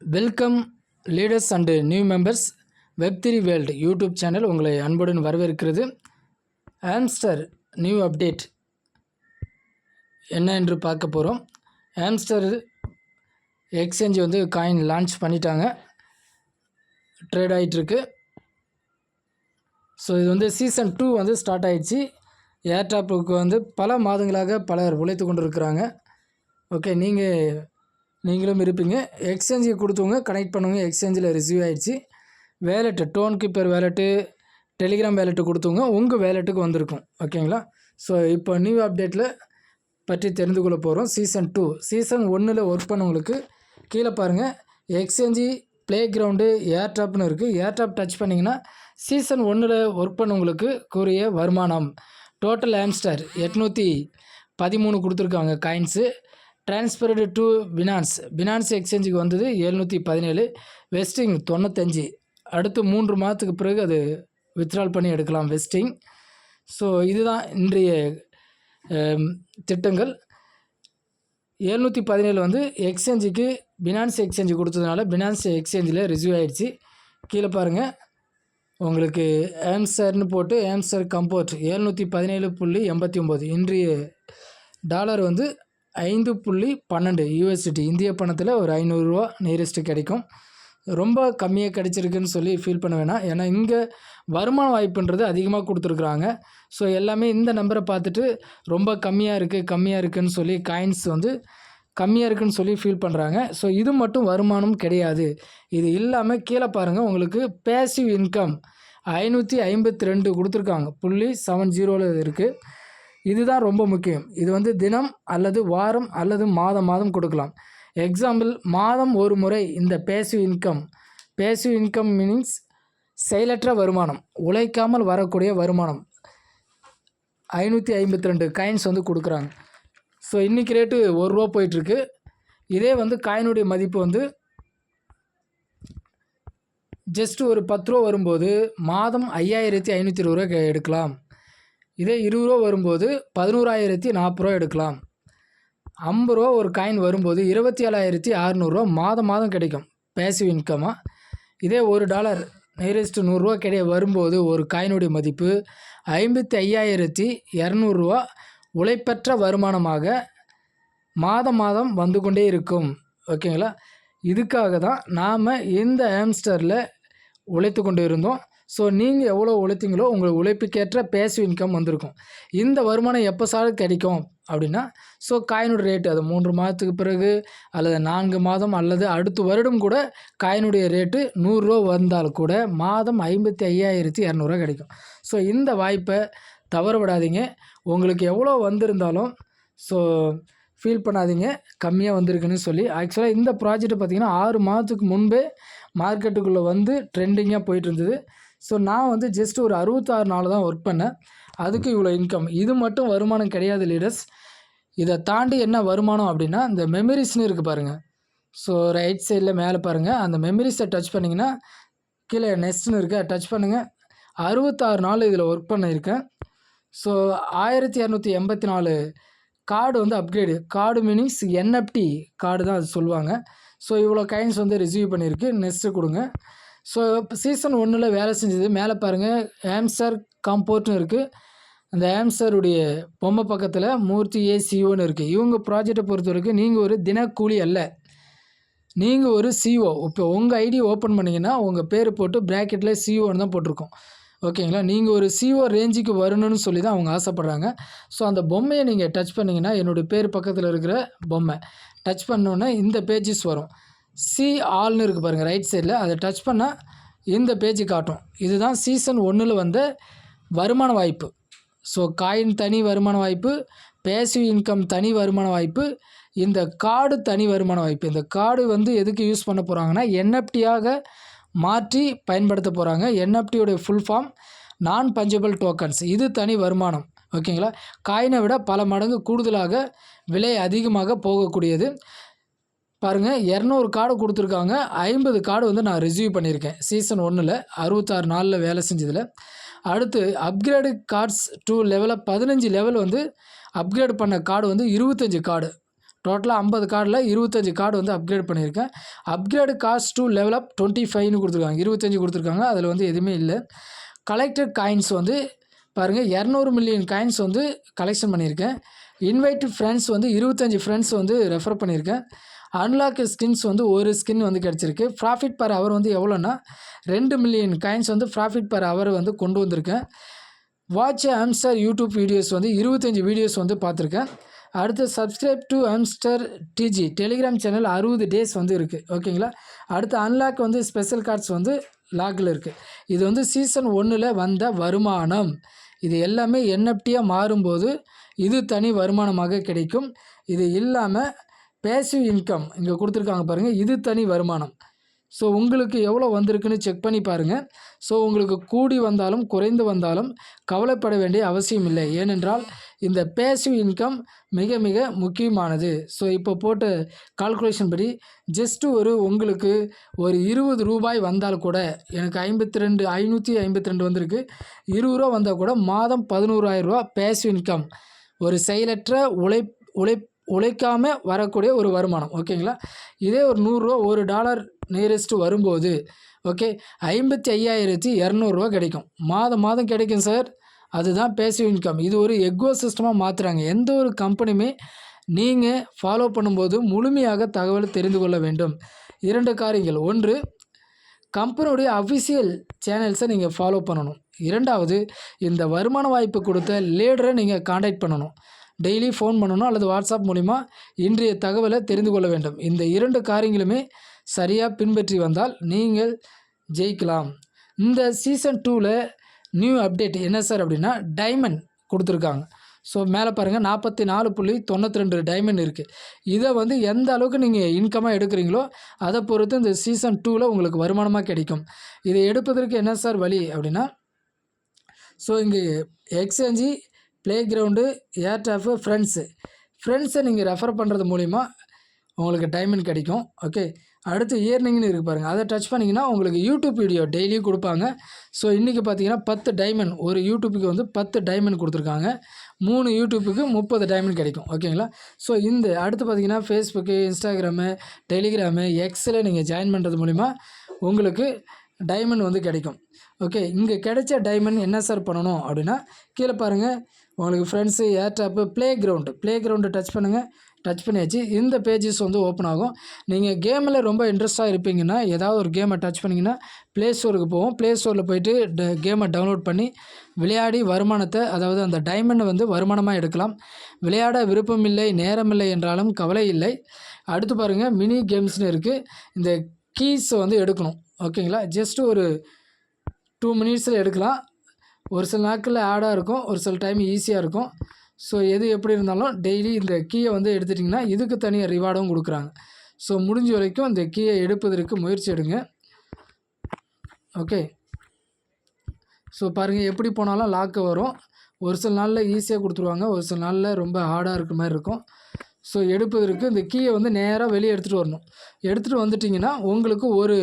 Welcome leaders and new members web three world YouTube channel உங்களை அன்புடன் வரவேற்கிறது. ஆம்ஸ்டர் new update என்ன என்று பார்க்க போகிறோம் ஆம்ஸ்டர் எக்ஸ்சேஞ்ச் வந்து காயின் லான்ச் பண்ணிட்டாங்க. ட்ரேட் ஆகிட்டுருக்கு ஸோ இது வந்து சீசன் டூ வந்து ஸ்டார்ட் ஆகிடுச்சு ஏர்டாப்புக்கு வந்து பல மாதங்களாக பலர் உழைத்து கொண்டு இருக்கிறாங்க ஓகே நீங்கள் நீங்களும் இருப்பீங்க. எக்ஸ்சேஞ்சுக்கு கொடுத்தவங்க கனெக்ட் பண்ணுவங்க எக்ஸ்சேஞ்சில் ரிசீவ் ஆகிடுச்சு wallet Tonkeeper wallet Telegram wallet கொடுத்தவங்க உங்கள் வேலெட்டுக்கு வந்திருக்கும். ஓகேங்களா ஸோ இப்போ நியூ அப்டேட்டில் பற்றி தெரிந்து கொள்ள போகிறோம் சீசன் டூ சீசன் ஒன்றில் ஒர்க் பண்ணவங்களுக்கு கீழே பாருங்கள் எக்ஸ்சேஞ்சு ப்ளே கிரவுண்டு ஏர்டாப்னு இருக்குது ஏர்டாப் டச் பண்ணிங்கன்னா சீசன் ஒன்றில் ஒர்க் பண்ணவங்களுக்கு கூறிய வருமானம். டோட்டல் ஆம்ஸ்டர் எட்நூற்றி பதிமூணு கொடுத்துருக்காங்க coins transferred to Binance Binance எக்ஸ்சேஞ்சுக்கு வந்தது எழுநூற்றி பதினேழு. வெஸ்டிங் தொண்ணூத்தஞ்சு. அடுத்து மூன்று மாதத்துக்கு பிறகு அது வித்ட்ரால் பண்ணி எடுக்கலாம் வெஸ்டிங் ஸோ இதுதான் இன்றைய திட்டங்கள். எழுநூற்றி பதினேழு வந்து எக்ஸ்சேஞ்சுக்கு பினான்ஸ் எக்ஸ்சேஞ்சு கொடுத்ததுனால பினான்ஸ் எக்ஸ்சேஞ்சில் ரிசீவ் ஆகிடுச்சு கீழே பாருங்கள் உங்களுக்கு ஆம்சர்னு போட்டு ஆம்சர் கம்போர்ட் எழுநூற்றி பதினேழு புள்ளி எண்பத்தி ஒம்பது இன்றைய டாலர் வந்து ஐந்து புள்ளி பன்னெண்டு யூஎஸ்டி இந்திய பணத்தில் ஒரு ஐநூறுரூவா நியரஸ்ட்டு கிடைக்கும். ரொம்ப கம்மியாக கிடைச்சிருக்குன்னு சொல்லி ஃபீல் பண்ண வேணாம். ஏன்னா இங்கே வருமான வாய்ப்புன்றது அதிகமாக கொடுத்துருக்குறாங்க. ஸோ எல்லாமே இந்த நம்பரை பார்த்துட்டு ரொம்ப கம்மியாக இருக்குது கம்மியாக இருக்குதுன்னு சொல்லி காயின்ஸ் வந்து கம்மியாக இருக்குதுன்னு சொல்லி ஃபீல் பண்ணுறாங்க ஸோ இது மட்டும் வருமானம் கிடையாது. இது இல்லாமல் கீழே பாருங்கள் உங்களுக்கு பேசிவ் இன்கம் ஐநூற்றி ஐம்பத்தி ரெண்டு கொடுத்துருக்காங்க. புள்ளி செவன் ஜீரோவில் இருக்குது இதுதான் ரொம்ப முக்கியம். இது வந்து தினம் அல்லது வாரம் அல்லது மாதம் மாதம் கொடுக்கலாம். எக்ஸாம்பிள் மாதம் ஒரு முறை இந்த passive income passive income meanings செயலற்ற வருமானம் உழைக்காமல் வரக்கூடிய வருமானம். ஐநூற்றி ஐம்பத்தி ரெண்டு காயின்ஸ் வந்து கொடுக்குறாங்க. ஸோ இன்றைக்கி ரேட்டு ஒரு ரூபா போயிட்டுருக்கு. இதே வந்து காயினுடைய மதிப்பு வந்து ஜஸ்ட் ஒரு பத்து ரூபா வரும்போது மாதம் ஐயாயிரத்தி ஐநூற்றி இருபது ரூபா எடுக்கலாம். இதே இருபது ரூபா வரும்போது பதினோராயிரத்தி நாற்பது ரூபா எடுக்கலாம். ஐம்பது ரூபா ஒரு காயின் வரும்போது இருபத்தி ஏழாயிரத்தி அறநூறுவா மாதம் மாதம் கிடைக்கும். பேசிவ் இன்கமாக இதே ஒரு டாலர் நியரஸ்ட் நூறுரூவா கிடை வரும்போது ஒரு காயினுடைய மதிப்பு ஐம்பத்தி ஐயாயிரத்தி இரநூறுவா உழைப்பற்ற வருமானமாக மாதம் மாதம் வந்து கொண்டே இருக்கும். ஓகேங்களா இதுக்காக தான் நாம் இந்த ஆம்ஸ்டரில் உழைத்து கொண்டு இருந்தோம் ஸோ நீங்கள் எவ்வளோ உழைத்தீங்களோ உங்கள் உழைப்புக்கேற்ற பேசிவ் இன்கம் வந்திருக்கும். இந்த வருமானம் எப்போ சார் கிடைக்கும் அப்படின்னா ஸோ காயினோட ரேட்டு அது மூன்று மாதத்துக்கு பிறகு அல்லது நான்கு மாதம் அல்லது அடுத்த வருடம் கூட காயினுடைய ரேட்டு நூறுரூவா வந்தால் கூட மாதம் ஐம்பத்தி ஐயாயிரத்தி இரநூறுவா கிடைக்கும். ஸோ இந்த வாய்ப்பை தவற விடாதீங்க. உங்களுக்கு எவ்வளோ வந்திருந்தாலும் ஸோ ஃபீல் பண்ணாதீங்க. கம்மியாக வந்திருக்குன்னு சொல்லி. ஆக்சுவலாக இந்த ப்ராஜெக்ட் பார்த்திங்கன்னா ஆறு மாதத்துக்கு முன்பே மார்க்கெட்டுக்குள்ளே வந்து ட்ரெண்டிங்காக போயிட்டு இருந்தது. ஸோ நான் வந்து ஜஸ்ட் ஒரு அறுபத்தாறு நாள் தான் ஒர்க் பண்ணேன். அதுக்கு இவ்வளோ இன்கம் இது மட்டும் வருமானம் கிடையாது லீடர்ஸ் இதை தாண்டி என்ன வருமானம் அப்படின்னா இந்த மெமரிஸ்னு இருக்குது பாருங்கள் ஸோ ரைட் சைடில் மேலே பாருங்கள் அந்த மெமரிஸை டச் பண்ணிங்கன்னா கீழே நெஸ்ட்னு இருக்குது டச் பண்ணுங்கள் அறுபத்தாறு நாள் இதில் ஒர்க் பண்ணியிருக்கேன். ஸோ ஆயிரத்தி இரநூத்தி எண்பத்தி நாலு கார்டு வந்து upgrade card meanings NFT card தான் அது சொல்லுவாங்க. ஸோ இவ்வளோ கைன்ஸ் வந்து ரிசீவ் பண்ணியிருக்கு. நெக்ஸ்ட்டு கொடுங்க. ஸோ சீசன் ஒன்றில் வேலை செஞ்சது. மேலே பாருங்கள் ஆம்சர் காம்போர்ட்னு இருக்குது அந்த ஆம்சருடைய பொம்மை பக்கத்தில் மூர்த்தி ஏ இருக்குது இவங்க ப்ராஜெக்டை பொறுத்த வரைக்கும் நீங்கள் ஒரு தினக்கூலி அல்ல. நீங்கள் ஒரு சிஓ இப்போ உங்கள் ஐடி ஓப்பன் பண்ணிங்கன்னா உங்கள் பேர் போட்டு ப்ராக்கெட்டில் சிஓன்னு தான் போட்டிருக்கோம். ஓகேங்களா நீங்கள் ஒரு சிஓ ரேஞ்சுக்கு வரணும்னு சொல்லி தான் அவங்க ஆசைப்பட்றாங்க. ஸோ அந்த பொம்மையை நீங்கள் டச் பண்ணிங்கன்னா என்னுடைய பேர் பக்கத்தில் இருக்கிற பொம்மை. டச் பண்ணோன்னே இந்த பேஜஸ் வரும். சி ஆல்னு இருக்குது பாருங்கள் ரைட் சைடில் அதை டச் பண்ணால் இந்த பேஜ் காட்டும். இதுதான் சீசன் ஒன்றில் வந்த வருமான வாய்ப்பு. ஸோ காயின் தனி வருமான வாய்ப்பு பேசிவ் இன்கம் தனி வருமான வாய்ப்பு இந்த கார்டு தனி வருமான வாய்ப்பு. இந்த கார்டு வந்து எதுக்கு யூஸ் பண்ண போகிறாங்கன்னா என்எஃப்டியாக மாற்றி பயன்படுத்த போகிறாங்க என்எஃப்டியோடைய full form non fungible tokens இது தனி வருமானம். ஓகேங்களா காயினை விட பல மடங்கு கூடுதலாக விலை அதிகமாக போகக்கூடியது. பாருங்கள் இரநூறு கார்டு கொடுத்துருக்காங்க. ஐம்பது கார்டு வந்து நான் ரிசீவ் பண்ணியிருக்கேன். சீசன் ஒன்றில் அறுபத்தாறு நாளில் வேலை செஞ்சதில். அடுத்து அப்கிரேடு கார்ட்ஸ் டூ லெவலில் பதினஞ்சு லெவல் வந்து அப்கிரேட் பண்ண கார்டு வந்து இருபத்தஞ்சி கார்டு. டோட்டலாக ஐம்பது கார்டில் இருபத்தஞ்சி கார்டு வந்து அப்கிரேட் பண்ணியிருக்கேன். Upgrade cost to level up twenty ஃபைவ்னு கொடுத்துருக்காங்க. இருபத்தஞ்சி கொடுத்துருக்காங்க. அதில் வந்து எதுவுமே இல்லை. கலெக்டட் காயின்ஸ் வந்து பாருங்கள் இரநூறு மில்லியன் காயின்ஸ் வந்து கலெக்ஷன் பண்ணியிருக்கேன். இன்வைட்டு ஃப்ரெண்ட்ஸ் வந்து இருபத்தஞ்சி ஃப்ரெண்ட்ஸ் வந்து ரெஃபர் பண்ணியிருக்கேன். அன்லாக் ஸ்கின்ஸ் வந்து ஒரு ஸ்கின் வந்து கிடச்சிருக்கு. ப்ராஃபிட் பர் அவர் வந்து எவ்வளோன்னா ரெண்டு மில்லியன் காயின்ஸ் வந்து ப்ராஃபிட் பர் ஹவர் வந்து கொண்டு வந்திருக்கேன். வாட்ச் ஆம்ஸ்டர் யூடியூப் வீடியோஸ் வந்து இருபத்தஞ்சி வீடியோஸ் வந்து பார்த்துருக்கேன். அடுத்து subscribe to Hamster TG Telegram channel அறுபது டேஸ் வந்து இருக்குது ஓகேங்களா அடுத்து அன்லாக் வந்து ஸ்பெஷல் கார்ட்ஸ் வந்து லாக்கில் இருக்குது இது வந்து சீசன் ஒன்றில் வந்த வருமானம். இது எல்லாமே என்எஃப்டியாக மாறும்போது இது தனி வருமானமாக கிடைக்கும். இது இல்லாமல் பேசிவ் இன்கம் இங்கே கொடுத்துருக்காங்க பாருங்கள் இது தனி வருமானம். ஸோ உங்களுக்கு எவ்வளோ வந்திருக்குன்னு செக் பண்ணி பாருங்கள் ஸோ உங்களுக்கு கூடி வந்தாலும் குறைந்து வந்தாலும் கவலைப்பட வேண்டிய அவசியம் இல்லை. ஏனென்றால் இந்த பேசிவ் இன்கம் மிக மிக முக்கியமானது. ஸோ இப்போ போட்ட கால்குலேஷன் படி ஜஸ்ட்டு ஒரு உங்களுக்கு ஒரு இருபது ரூபாய் வந்தால் கூட எனக்கு ஐம்பத்தி ரெண்டு ஐநூற்றி ஐம்பத்தி ரெண்டு வந்திருக்கு. இருபது ரூபா வந்தால் கூட மாதம் பதினோராயிரம் ரூபா பேசிவ் இன்கம் ஒரு செயலற்ற உழைப் உழைப் உழைக்காமல் வரக்கூடிய ஒரு வருமானம் ஓகேங்களா? இதே ஒரு நூறுரூவா ஒரு டாலர் நியரஸ்ட் வரும்போது ஓகே ஐம்பத்தி ஐயாயிரத்தி இரநூறுவா கிடைக்கும். மாதம் மாதம் கிடைக்கும் சார் அதுதான் பேசிவ் இன்கம் இது ஒரு எக்கோ சிஸ்டமாக மாற்றுறாங்க எந்த ஒரு கம்பெனியுமே நீங்கள் ஃபாலோ பண்ணும்போது முழுமையாக தகவல் தெரிந்து கொள்ள வேண்டும். இரண்டு காரியங்கள். ஒன்று கம்பெனியுடைய அஃபிஷியல் சேனல்ஸை நீங்கள் ஃபாலோ பண்ணணும். இரண்டாவது இந்த வருமான வாய்ப்பு கொடுத்த லீடரை நீங்கள் காண்டாக்ட் பண்ணணும். டெய்லி ஃபோன் பண்ணணும் அல்லது வாட்ஸ்அப் மூலிமா இன்றைய தகவலை தெரிந்து கொள்ள வேண்டும். இந்த இரண்டு காரியங்களுமே சரியாக பின்பற்றி வந்தால் நீங்கள் ஜெயிக்கலாம். இந்த சீசன் டூவில் நியூ அப்டேட் என்ன சார் அப்படின்னா டைமண்ட் கொடுத்துருக்காங்க. ஸோ மேலே பாருங்கள் நாற்பத்தி நாலு புள்ளி தொண்ணூற்றி ரெண்டு டைமண்ட் இருக்குது இதை வந்து எந்த அளவுக்கு நீங்கள் இன்கமாக எடுக்கிறீங்களோ அதை பொறுத்து இந்த சீசன் டூவில் உங்களுக்கு வருமானமாக கிடைக்கும். இதை எடுப்பதற்கு என்ன சார் வழி அப்படின்னா ஸோ இங்கே exchange play ground airdrop friends ஃப்ரெண்ட்ஸை நீங்கள் ரெஃபர் பண்ணுறது மூலிமா உங்களுக்கு டைமண்ட் கிடைக்கும் ஓகே அடுத்து இயர்னிங்னு இருக்குது பாருங்கள் அதை டச் பண்ணிங்கன்னா உங்களுக்கு யூடியூப் வீடியோ டெய்லியும் கொடுப்பாங்க. ஸோ இன்றைக்கி பார்த்தீங்கன்னா பத்து டைமண்ட் ஒரு யூடியூப்புக்கு வந்து பத்து டைமண்ட் கொடுத்துருக்காங்க. மூணு யூடியூப்புக்கு முப்பது டைமண்ட் கிடைக்கும் ஓகேங்களா ஸோ இந்த அடுத்து பார்த்தீங்கன்னா ஃபேஸ்புக்கு இன்ஸ்டாகிராமு டெலிகிராமு எக்ஸில் நீங்கள் ஜாயின் பண்ணுறது மூலிமா உங்களுக்கு டைமண்ட் வந்து கிடைக்கும் ஓகே இங்கே கிடைச்ச டைமண்ட் என்ன சார் பண்ணணும் அப்படின்னா கீழே பாருங்கள் உங்களுக்கு friends airdrop play ground play ground touch பண்ணுங்கள் டச் பண்ணியாச்சு. இந்த பேஜஸ் வந்து ஓப்பன் ஆகும். நீங்கள் கேமில் ரொம்ப இன்ட்ரெஸ்ட்டாக இருப்பீங்கன்னா ஏதாவது ஒரு கேமை டச் பண்ணிங்கன்னா ப்ளே ஸ்டோருக்கு போவோம். ப்ளே ஸ்டோரில் போயிட்டு ட கேமை டவுன்லோட் பண்ணி விளையாடி வருமானத்தை அதாவது அந்த டைமண்டை வந்து வருமானமாக எடுக்கலாம். விளையாட விருப்பமில்லை நேரமில்லை என்றாலும் கவலை இல்லை. அடுத்து பாருங்கள் மினி கேம்ஸ்னு இருக்குது இந்த கீஸை வந்து எடுக்கணும். ஓகேங்களா ஜஸ்ட்டு ஒரு டூ மினிட்ஸில் எடுக்கலாம். ஒரு சில நாட்களில் ஆடாக இருக்கும் ஒரு சில டைம் ஈஸியாக இருக்கும். ஸோ எது எப்படி இருந்தாலும் டெய்லி இந்த கீயை வந்து எடுத்துட்டிங்கன்னா இதுக்கு தனியாக ரிவார்டும் கொடுக்குறாங்க. ஸோ முடிஞ்ச வரைக்கும் இந்த கீயை எடுப்பதற்கு முயற்சி எடுங்க. ஓகே ஸோ பாருங்கள் எப்படி போனாலும் லாக்கு வரும். ஒரு சில நாளில் ஈஸியாக கொடுத்துருவாங்க ஒரு சில நாளில் ரொம்ப ஹார்டாக இருக்கிற மாதிரி இருக்கும். ஸோ எடுப்பதற்கு இந்த கீயை வந்து நேராக வெளியே எடுத்துகிட்டு வரணும். எடுத்துகிட்டு வந்துட்டிங்கன்னா உங்களுக்கு ஒரு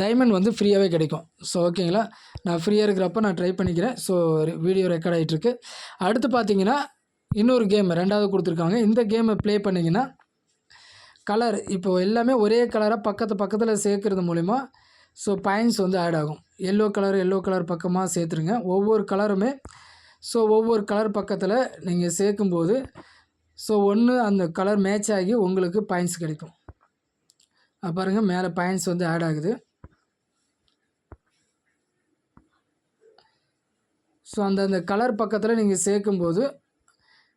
டைமண்ட் வந்து ஃப்ரீயாகவே கிடைக்கும். ஸோ ஓகேங்களா நான் ஃப்ரீயாக இருக்கிறப்ப நான் ட்ரை பண்ணிக்கிறேன். ஸோ வீடியோ ரெக்கார்ட் ஆகிட்டுருக்கு அடுத்து பார்த்தீங்கன்னா இன்னொரு கேம் ரெண்டாவது கொடுத்துருக்காங்க. இந்த கேமை ப்ளே பண்ணிங்கன்னா கலர் இப்போது எல்லாமே ஒரே கலராக பக்கத்து பக்கத்தில் சேர்க்குறது மூலிமா ஸோ பாயிண்ட்ஸ் வந்து ஆட் ஆகும். எல்லோ கலர் எல்லோ கலர் பக்கமாக சேர்த்துருங்க. ஒவ்வொரு கலருமே ஸோ ஒவ்வொரு கலர் பக்கத்தில் நீங்கள் சேர்க்கும்போது ஸோ ஒன்று அந்த கலர் மேட்ச் ஆகி உங்களுக்கு பாயிண்ட்ஸ் கிடைக்கும். பாருங்கள் மேலே பாயிண்ட்ஸ் வந்து ஆட் ஆகுது. ஸோ அந்த அந்த கலர் பக்கத்தில் நீங்கள் சேர்க்கும்போது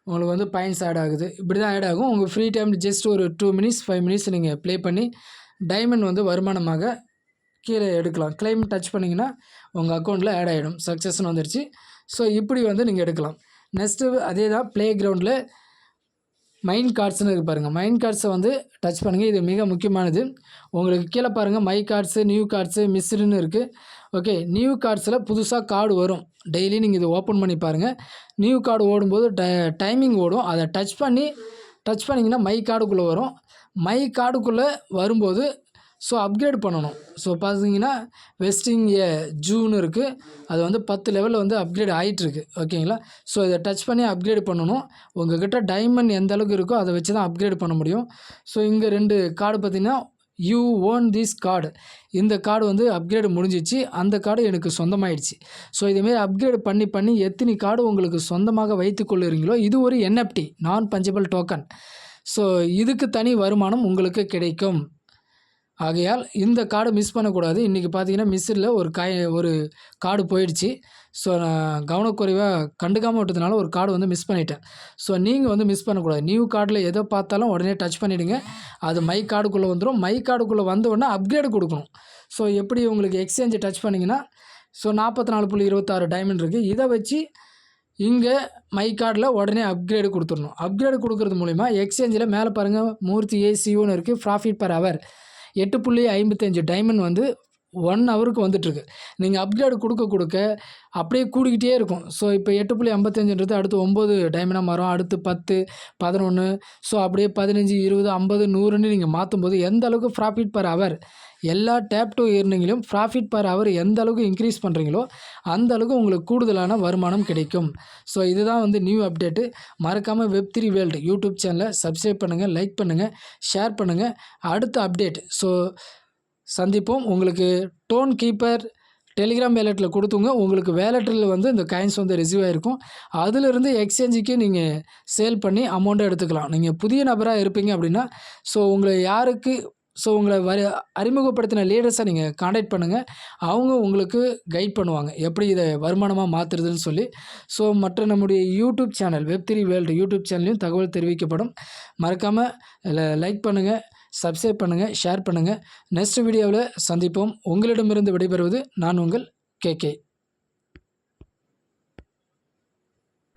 உங்களுக்கு வந்து பாயிண்ட்ஸ் ஆட் ஆகுது. இப்படி தான் ஆட் ஆகும். உங்கள் ஃப்ரீ டைம் ஜஸ்ட் ஒரு டூ மினிட்ஸ் ஃபைவ் மினிட்ஸ் நீங்கள் ப்ளே பண்ணி டைமண்ட் வந்து வருமானமாக கீழே எடுக்கலாம். கிளைம் டச் பண்ணிங்கன்னா உங்கள் அக்கௌண்ட்டில் ஆட் ஆகிடும் சக்ஸஸ்னு வந்துருச்சு. ஸோ இப்படி வந்து நீங்கள் எடுக்கலாம். நெக்ஸ்ட்டு அதே தான் ப்ளே கிரவுண்டில் மைண்ட் கார்ட்ஸ்னு இருக்கு பாருங்கள் மைண்ட் கார்ட்ஸை வந்து டச் பண்ணுங்கள் இது மிக முக்கியமானது. உங்களுக்கு கீழே பாருங்கள் மை கார்ட்ஸு நியூ கார்ட்ஸு மிஸ்டுன்னு இருக்குது ஓகே நியூ கார்ட்ஸில் புதுசாக கார்டு வரும். டெய்லி நீங்கள் இதை ஓப்பன் பண்ணி பாருங்கள் நியூ கார்டு ஓடும்போது ட டைமிங் ஓடும். அதை டச் பண்ணி டச் பண்ணிங்கன்னா மை கார்டுக்குள்ளே வரும். மை கார்டுக்குள்ளே வரும்போது ஸோ அப்கிரேட் பண்ணணும். ஸோ பார்த்தீங்கன்னா வெஸ்டிங் ஏ ஜூன்னு இருக்குது அது வந்து பத்து லெவலில் வந்து அப்கிரேட் ஆகிட்டுருக்கு ஓகேங்களா? ஸோ இதை டச் பண்ணி அப்கிரேட் பண்ணணும். உங்கள்கிட்ட டைமண்ட் எந்த அளவுக்கு இருக்கோ அதை வச்சு தான் அப்கிரேட் பண்ண முடியும். ஸோ இங்கே ரெண்டு கார்டு பார்த்திங்கன்னா யூ ஓன் திஸ் கார்டு இந்த கார்டு வந்து அப்கிரேடு முடிஞ்சிச்சு. அந்த கார்டு எனக்கு சொந்தமாயிடுச்சு. ஸோ இதுமாரி அப்கிரேட் பண்ணி பண்ணி எத்தனை கார்டு உங்களுக்கு சொந்தமாக வைத்து கொள்ளுறீங்களோ இது ஒரு என்எஃப்டி நான் பஞ்சபிள் டோக்கன் ஸோ இதுக்கு தனி வருமானம் உங்களுக்கு கிடைக்கும். ஆகையால் இந்த கார்டை மிஸ் பண்ணக்கூடாது. இன்றைக்கி பார்த்தீங்கன்னா மிஸ்ஸில் ஒரு காய் ஒரு கார்டு போயிடுச்சு. ஸோ நான் கவனக்குறைவாக கண்டுக்காமல் விட்டதுனால ஒரு கார்டு வந்து மிஸ் பண்ணிட்டேன். ஸோ நீங்கள் வந்து மிஸ் பண்ணக்கூடாது. நியூ கார்டில் எதை பார்த்தாலும் உடனே டச் பண்ணிவிடுங்க அது மை கார்டுக்குள்ளே வந்துடும் மை கார்டுக்குள்ளே வந்த உடனே அப்கிரேடு கொடுக்கணும். ஸோ எப்படி உங்களுக்கு எக்ஸ்சேஞ்சை டச் பண்ணிங்கன்னா ஸோ நாற்பத்தி நாலு புள்ளி இருபத்தாறு டைமண்ட் இருக்குது இதை வச்சு இங்கே மை கார்டில் உடனே அப்கிரேடு கொடுத்துடணும். அப்கிரேடு கொடுக்கறது மூலிமா எக்ஸ்சேஞ்சில் மேலே பாருங்கள் மூர்த்தி ஏசிஓன்னு இருக்குது ப்ராஃபிட் பர் ஹவர் எட்டு புள்ளி ஐம்பத்தஞ்சு டைமண்ட் வந்து ஒன் ஹவருக்கு வந்துட்டுருக்கு. நீங்கள் அப்கிரேடு கொடுக்க கொடுக்க அப்படியே கூடிக்கிட்டே இருக்கும். ஸோ இப்போ எட்டு புள்ளி ஐம்பத்தஞ்சுன்றது அடுத்து ஒம்பது டைமண்டாக மாறும். அடுத்து பத்து பதினொன்று ஸோ அப்படியே பதினஞ்சு இருபது ஐம்பது நூறுன்னு நீங்கள் மாற்றும் போது எந்த அளவுக்கு ப்ராஃபிட் பர் ஹவர் எல்லா டேப் டு இயர்னிங்கிலும் ப்ராஃபிட் பர் ஹவர் எந்த அளவுக்கு இன்க்ரீஸ் பண்ணுறீங்களோ அந்த அளவுக்கு உங்களுக்கு கூடுதலான வருமானம் கிடைக்கும். ஸோ இதுதான் வந்து நியூ அப்டேட்டு மறக்காமல் வெப் த்ரீ வேர்ல்டு யூடியூப் சேனலை சப்ஸ்கிரைப் பண்ணுங்கள் லைக் பண்ணுங்கள் ஷேர் பண்ணுங்கள் அடுத்த அப்டேட் ஸோ சந்திப்போம். உங்களுக்கு டோன் கீப்பர் டெலிகிராம் வேலெட்டில் கொடுத்துங்க. உங்களுக்கு வேலெட்டில் வந்து இந்த காயின்ஸ் வந்து ரிசீவ் ஆகிருக்கும் அதிலிருந்து எக்ஸ்சேஞ்சுக்கு நீங்கள் சேல் பண்ணி அமௌண்ட்டை எடுத்துக்கலாம். நீங்கள் புதிய நபராக இருப்பீங்க அப்படின்னா ஸோ உங்களை யாருக்கு ஸோ உங்களை வரி அறிமுகப்படுத்தின லீடர்ஸை நீங்கள் காண்டாக்ட் பண்ணுங்கள் அவங்க உங்களுக்கு கைட் பண்ணுவாங்க. எப்படி இதை வருமானமாக மாற்றுறதுன்னு சொல்லி. ஸோ மற்ற நம்முடைய YouTube channel web world YouTube சேனல்லையும் தகவல் தெரிவிக்கப்படும். மறக்காமல் லைக் பண்ணுங்கள் சப்ஸ்கிரைப் பண்ணுங்கள் ஷேர் பண்ணுங்கள் நெக்ஸ்ட் வீடியோவில் சந்திப்போம். உங்களிடமிருந்து விடைபெறுவது நான் உங்கள் கே கே